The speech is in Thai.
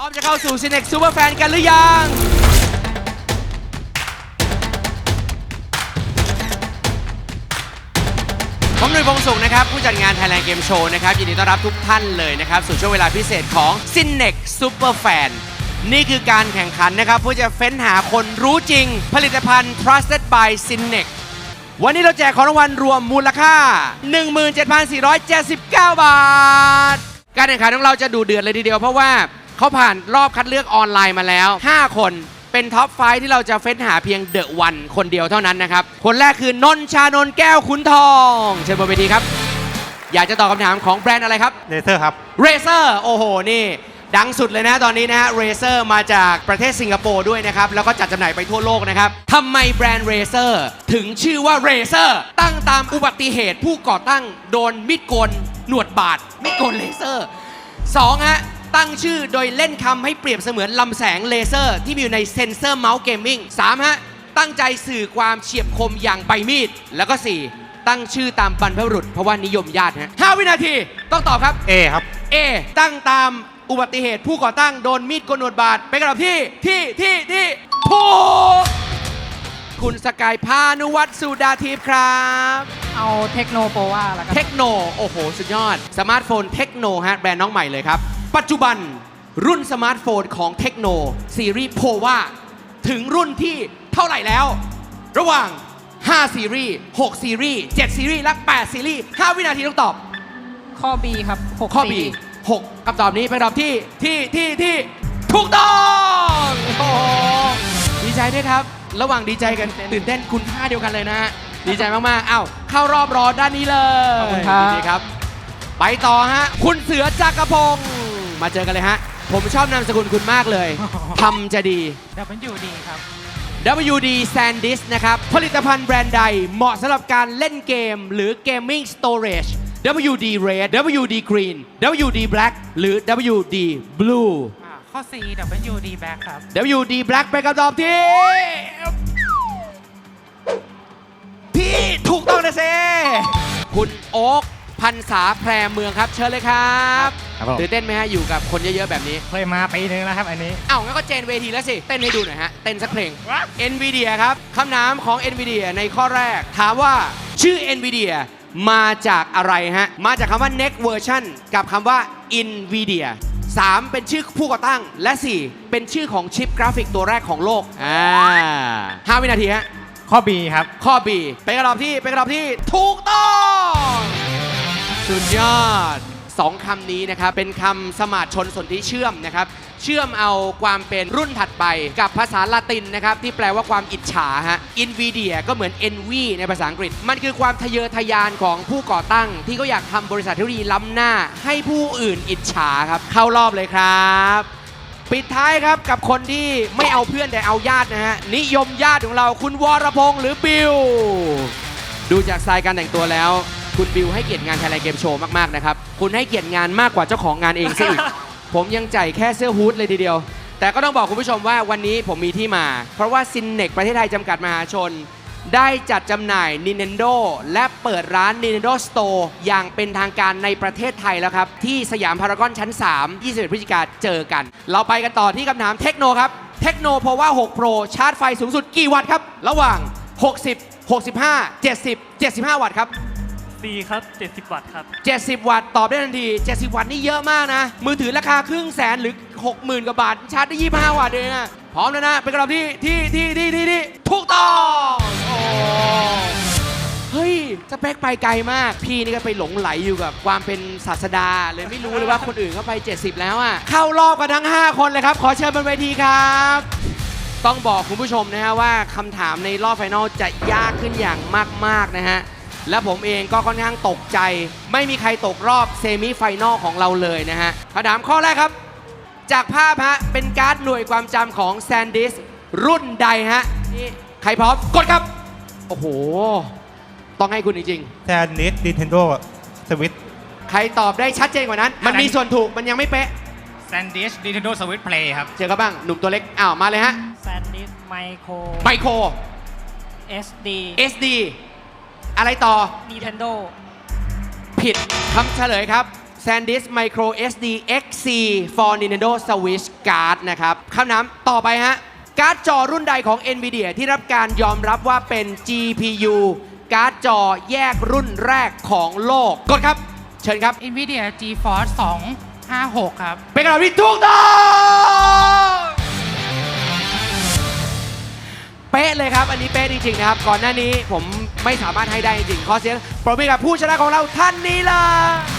พร้อมจะเข้าสู่ Cinex Super Fan กันหรือยังผมหนุ่ยพงสุขนะครับ ผู้จัดงาน Thailand Game Show นะครับ ยินดีต้อนรับทุกท่านเลยนะครับ สู่ช่วงเวลาพิเศษของ Cinex Super Fan นี่คือการแข่งขันนะครับเพื่อจะเฟ้นหาคนรู้จริง ผลิตภัณฑ์ Trusted by Cinex วันนี้เราแจกของรางวัลรวมมูลค่า 17,479 บาท การแข่งขันของเราจะดูเดือดเลยทีเดียวเพราะว่า เขาผ่านรอบคัดเลือกออนไลน์มาแล้ว 5 คนเป็นท็อปไฟว์ที่เราจะเฟ้นหาเพียงเดอะวันคนเดียวเท่านั้นนะครับ คนแรกคือนนท์ชานนท์แก้วขุนทอง เชิญบนเวทีครับ อยากจะตอบคำถามของแบรนด์อะไรครับเลเซอร์ครับเรเซอร์โอ้โห นี่ ดังสุดเลยนะตอนนี้นะฮะเรเซอร์มาจากประเทศสิงคโปร์ด้วยนะครับ แล้วก็จัดจำหน่ายไปทั่วโลกนะครับทำไมแบรนด์เรเซอร์ถึงชื่อว่าเรเซอร์ตั้งตามอุบัติเหตุผู้ก่อตั้งโดนมิดโกนหนวดบาดมิดโกนเลเซอร์สองฮะ ตั้งชื่อโดยเล่นคำให้เปรียบเสมือนลำแสงเลเซอร์ ที่มีอยู่ในเซนเซอร์เมาส์เกมมิ่งสามฮะ ตั้งใจสื่อความเฉียบคมอย่างใบมีด แล้วก็สี่ตั้งชื่อตามบรรพบุรุษเพราะว่านิยมญาติฮะห้าวินาทีต้องตอบครับ A ครับ A ตั้งตามอุบัติเหตุผู้ก่อตั้งโดนมีดโกนหนวดบาดเป็นคำตอบที่ ที่ที่ที่ถูกคุณสกายพานุวัฒน์สุดาทิพย์ครับ เอาเทคโนโปว่าแล้วกัน เทคโน โอ้โห สุดยอด สมาร์ทโฟนเทคโนฮะ แบรนด์น้องใหม่เลยครับ ปัจจุบันรุ่นสมาร์ทโฟนของเทคโนซีรีส์โพว่าถึงรุ่นที่เท่าไหร่แล้ว ระหว่าง 5 ซีรีส์ 6 ซีรีส์ 7 ซีรีส์ และ 8 ซีรีส์ 5 วินาทีต้องตอบ ข้อ B ครับ6ข้อ B สี่6คำตอบนี้เป็นคำตอบที่ที่ที่ที่ถูกต้องโอ้โหดีใจด้วยครับ ระหว่างดีใจกันตื่นเต้นคุณท่าเดียวกันเลยนะฮะดีใจมากๆอ้าวเข้ารอบรอด้านนี้เลยขอบคุณครับดีครับไปต่อฮะ คุณเสือจักรพงศ์ มาเจอกันเลยฮะ ผมชอบนามสกุลคุณมากเลยทำจะดี WD ครับ WD SanDisk นะครับ ผลิตภัณฑ์แบรนด์ใดเหมาะสำหรับการเล่นเกม หรือ Gaming Storage WD Red WD Green WD Black หรือ WD Blue อ่าข้อ C WD Back ครับ WD Black เป็นคำตอบที่ที่ถูกต้องนะเซคุณโอ๊ค พันษาแพรเมืองครับเชิญเลยครับครับผม ตื่นเต้นไหมฮะอยู่กับคนเยอะๆแบบนี้เคยมาปีนึงแล้วครับอันนี้ เอ้างั้นก็เจนเวทีแล้วสิ เต้นให้ดูหน่อยฮะ เต้นสักเพลง NVIDIA ครับคำถามของ NVIDIA ในข้อแรก ถามว่าชื่อ NVIDIA มาจากอะไรฮะ มาจากคำว่า next version กับคำว่า NVIDIA 3เป็นชื่อผู้ก่อตั้งและ 4 เป็นชื่อของชิปกราฟิกตัวแรกของโลกอ่าห้าวินาทีฮะ ข้อ B ครับ ข้อ B เป็นคำตอบที่เป็นคำตอบที่ถูกต้อง สุดยอดสองคำนี้นะครับเป็นคำสมาชนสนธิเชื่อมนะครับ เชื่อมเอาความเป็นรุ่นถัดไปกับภาษาละตินนะครับ ที่แปลว่าความอิจฉาฮะ NVIDIA ก็เหมือน envy ในภาษาอังกฤษ มันคือความทะเยอทะยานของผู้ก่อตั้ง ที่เขาอยากทำบริษัทเทคโนโลยีล้ำหน้า ให้ผู้อื่นอิจฉาครับ เข้ารอบเลยครับ ปิดท้ายครับกับคนที่ไม่เอาเพื่อนแต่เอาญาตินะฮะนิยมญาติของเราคุณวรพงษ์หรือบิวดูจากสไตล์การแต่งตัวแล้ว คุณบิวให้เกียรติงานไทยแลนด์เกมโชว์มากๆนะครับ คุณให้เกียรติงานมากกว่าเจ้าของงานเองซะอีก ผมยังจ่ายแค่เสื้อฮูดเลยทีเดียว แต่ก็ต้องบอกคุณผู้ชมว่าวันนี้ผมมีที่มา เพราะว่าซินเนกประเทศไทยจำกัดมหาชน ได้จัดจำหน่าย Nintendo และเปิดร้าน Nintendo Store อย่างเป็นทางการในประเทศไทยแล้วครับ ที่สยามพารากอนชั้น 3 21พฤศจิกาเจอกัน เราไปกันต่อที่คำถามเทคโนครับเทคโนเพราะว่า6 Pro ชาร์จไฟสูงสุดกี่วัตต์ครับ ระหว่าง 60 65 70 75 วัตต์ครับ C ครับ 70 วัตต์ครับ 70 วัตต์ตอบได้ทันที 70 วัตต์นี่เยอะมากนะ มือถือราคาครึ่งแสนหรือ 60,000 กว่าบาท ชาร์จได้ 25 วัตต์เองนะ พร้อมแล้วนะ เป็นคำตอบที่ที่ที่ที่ที่ที่ถูกต้องโอ้เฮ้ยสเปคไปไกลมาก พี่นี่ก็ไปหลงไหลอยู่กับความเป็นศาสดา เลยไม่รู้เลยว่าคนอื่นเข้าไป 70 แล้วอะ เข้ารอบกันทั้ง 5 คนเลยครับ ขอเชิญบนเวทีครับต้องบอกคุณผู้ชมนะฮะว่าคำถามในรอบไฟนอลจะยากขึ้นอย่างมาก ๆ นะฮะ และผมเองก็ค่อนข้างตกใจ ไม่มีใครตกรอบเซมิไฟนอลของเราเลยนะฮะคำถามข้อแรกครับ จากภาพฮะเป็นการ์ดหน่วยความจำของ SanDisk รุ่นใดฮะนี่ใครพร้อมกดครับ โอ้โห ต้องให้คุณจริงแซนนิสดินเทนโดสวิตๆใครตอบได้ชัดเจนกว่านั้น มันมีส่วนถูกมันยังไม่เป๊ะ SanDisk Nintendo Switch Play ครับเจอกันบ้างหนุ่มตัวเล็กอ้าวมาเลยฮะ SanDisk Micro ไมโคร SD SD อะไรต่อ Nintendo ผิดคำเฉลยครับ SanDisk Micro SD XC for Nintendo Switch Card นะครับคำถามต่อไปฮะ การ์ดจอรุ่นใดของ NVIDIA ที่รับการยอมรับว่าเป็น GPU การ์ดจอแยกรุ่นแรกของโลก กดครับ เชิญครับ NVIDIA GeForce 256 ครับ เป็นคำตอบที่ถูกต้องะเลยครับ อันนี้เป๊ะจริงๆนะครับ ก่อนหน้านี้ผมไม่สามารถให้ได้จริงๆขอเสียงปรบมือกับผู้ชนะของเราท่านนี้เลย